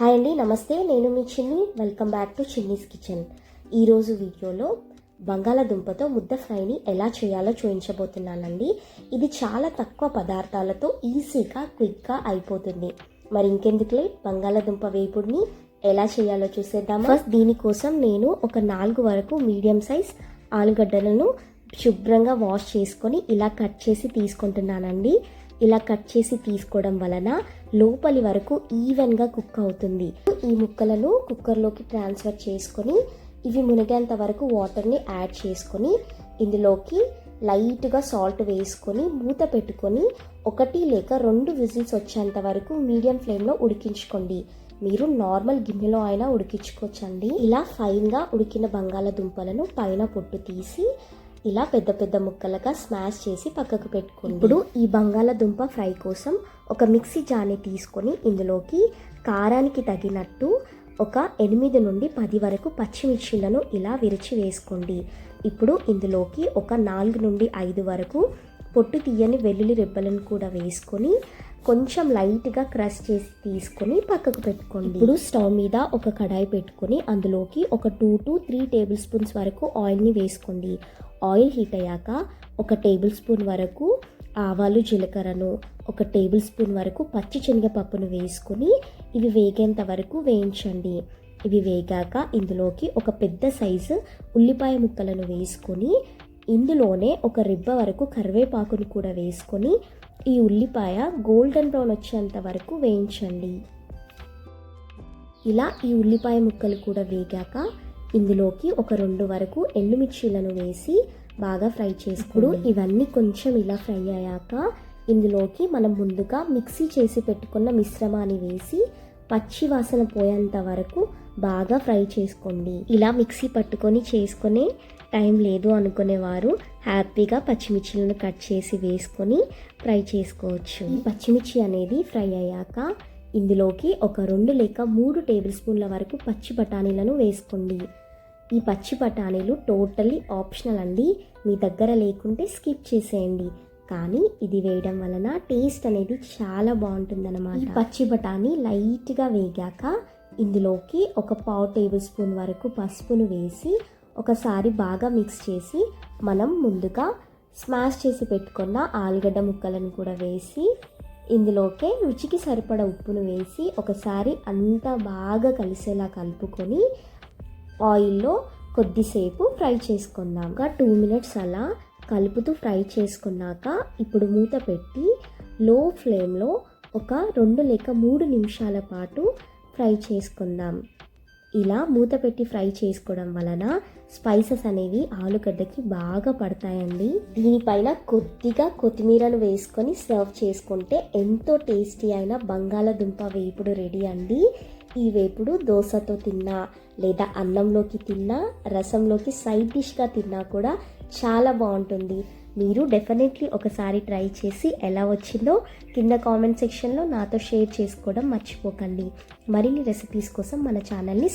Hi అండి నమస్తే. నేను మీ Chinni. Welcome back to Chinni's kitchen ఈరోజు వీడియోలో బంగాళాదుంపతో ముద్ద ఫ్రైని ఎలా చేయాలో చూపించబోతున్నానండి. ఇది చాలా తక్కువ పదార్థాలతో ఈజీగా క్విక్గా అయిపోతుంది. మరి ఇంకెందుకులే? బంగాళాదుంప వేపుడిని ఎలా చేయాలో చూసేద్దాం ఫస్ట్ దీనికోసం నేను ఒక నాలుగు వరకు మీడియం సైజ్ ఆలుగడ్డలను శుభ్రంగా వాష్ చేసుకొని ఇలా కట్ చేసి తీసుకుంటున్నానండి. ఇలా కట్ చేసి తీసుకోవడం వలన లోపలి వరకు ఈవెన్గా కుక్ అవుతుంది. ఈ ముక్కలను కుక్కర్లోకి ట్రాన్స్ఫర్ చేసుకొని ఇవి మునిగేంత వరకు వాటర్ని యాడ్ చేసుకొని ఇందులోకి లైట్గా సాల్ట్ వేసుకొని మూత పెట్టుకొని ఒకటి లేక రెండు విజిల్స్ వచ్చేంత వరకు మీడియం ఫ్లేమ్లో ఉడికించుకోండి. మీరు నార్మల్ గిన్నెలో అయినా ఉడికించుకోవచ్చండి. ఇలా ఫైన్గా ఉడికిన బంగాళాదుంపలను పైన పొట్టు తీసి ఇలా పెద్ద పెద్ద ముక్కలుగా స్మాష్ చేసి పక్కకు పెట్టుకోండి. ఇప్పుడు ఈ బంగాళాదుంప ఫ్రై కోసం ఒక మిక్సీ జార్ని తీసుకొని ఇందులోకి కారానికి తగినట్టు ఒక ఎనిమిది నుండి పది వరకు పచ్చిమిర్చిలను ఇలా విరిచి వేసుకోండి. ఇప్పుడు ఇందులోకి ఒక నాలుగు నుండి ఐదు వరకు పొట్టు తీయని వెల్లుల్లి రెబ్బలను కూడా వేసుకొని కొంచెం లైట్గా క్రష్ చేసి తీసుకొని పక్కకు పెట్టుకోండి. ఇప్పుడు స్టవ్ మీద ఒక కడాయి పెట్టుకొని అందులోకి ఒక two to three tablespoons వరకు ఆయిల్ని వేసుకోండి. ఆయిల్ హీట్ అయ్యాక ఒక టేబుల్ స్పూన్ వరకు ఆవాలు జీలకర్రను ఒక టేబుల్ స్పూన్ వరకు పచ్చి శనగపప్పును వేసుకొని ఇవి వేగేంత వరకు వేయించండి. ఇవి వేగాక ఇందులోకి ఒక పెద్ద సైజు ఉల్లిపాయ ముక్కలను వేసుకొని ఇందులోనే ఒక రిబ్బ వరకు కరివేపాకును కూడా వేసుకొని ఈ ఉల్లిపాయ గోల్డెన్ బ్రౌన్ వచ్చేంత వరకు వేయించండి. ఇలా ఈ ఉల్లిపాయ ముక్కలు కూడా వేగాక ఇందులోకి ఒక రెండు వరకు ఎండుమిర్చీలను వేసి బాగా ఫ్రై చేసుకుడు ఇవన్నీ కొంచెం ఇలా ఫ్రై అయ్యాక ఇందులోకి మనం ముందుగా మిక్సీ చేసి పెట్టుకున్న మిశ్రమాన్ని వేసి పచ్చి వాసన పోయేంత వరకు బాగా ఫ్రై చేసుకోండి. ఇలా మిక్సీ పట్టుకొని చేసుకునే టైం లేదు అనుకునేవారు. హ్యాపీగా పచ్చిమిర్చిలను కట్ చేసి వేసుకొని ఫ్రై చేసుకోవచ్చు. పచ్చిమిర్చి అనేది ఫ్రై అయ్యాక ఇందులోకి ఒక రెండు లేక మూడు టేబుల్ స్పూన్ల వరకు పచ్చి బఠానీలను వేసుకోండి. ఈ పచ్చి బఠానీలు టోటల్లీ ఆప్షనల్ అండి. మీ దగ్గర లేకుంటే స్కిప్ చేసేయండి. కానీ ఇది వేయడం వలన టేస్ట్ అనేది చాలా బాగుంటుందన్నమాట. పచ్చి బఠానీ లైట్గా వేగాక ఇందులోకి ఒక పావు టేబుల్ స్పూన్ వరకు పసుపును వేసి ఒకసారి బాగా మిక్స్ చేసి మనం ముందుగా స్మాష్ చేసి పెట్టుకున్న ఆలుగడ్డ ముక్కలను కూడా వేసి ఇందులోకే రుచికి సరిపడ ఉప్పును వేసి ఒకసారి అంతా బాగా కలిసేలా కలుపుకొని ఆయిల్లో కొద్దిసేపు ఫ్రై చేసుకుందాం. ఒక టూ మినిట్స్ అలా కలుపుతూ ఫ్రై చేసుకున్నాక ఇప్పుడు మూత పెట్టి లో ఫ్లేమ్లో ఒక రెండు లేక మూడు నిమిషాల పాటు ఫ్రై చేసుకుందాం. ఇలా మూత పెట్టి ఫ్రై చేసుకోవడం వలన స్పైసెస్ అనేవి ఆలుగడ్డకి బాగా పడతాయండి. దీనిపైన కొద్దిగా కొత్తిమీరను వేసుకొని సర్వ్ చేసుకుంటే ఎంతో టేస్టీ అయిన బంగాళదుంప వేపుడు రెడీ అండి. ఈ వేపుడు దోశతో తిన్నా లేదా అన్నంలోకి తిన్నా రసంలోకి సైడ్ డిష్గా తిన్నా కూడా చాలా బాగుంటుంది. మీరు డెఫినెట్లీ ఒకసారి ట్రై చేసి ఎలా వచ్చిందో కింద కామెంట్ సెక్షన్లో నాతో షేర్ చేసుకోవడం మర్చిపోకండి. మరిన్ని రెసిపీస్ కోసం మన ఛానల్ని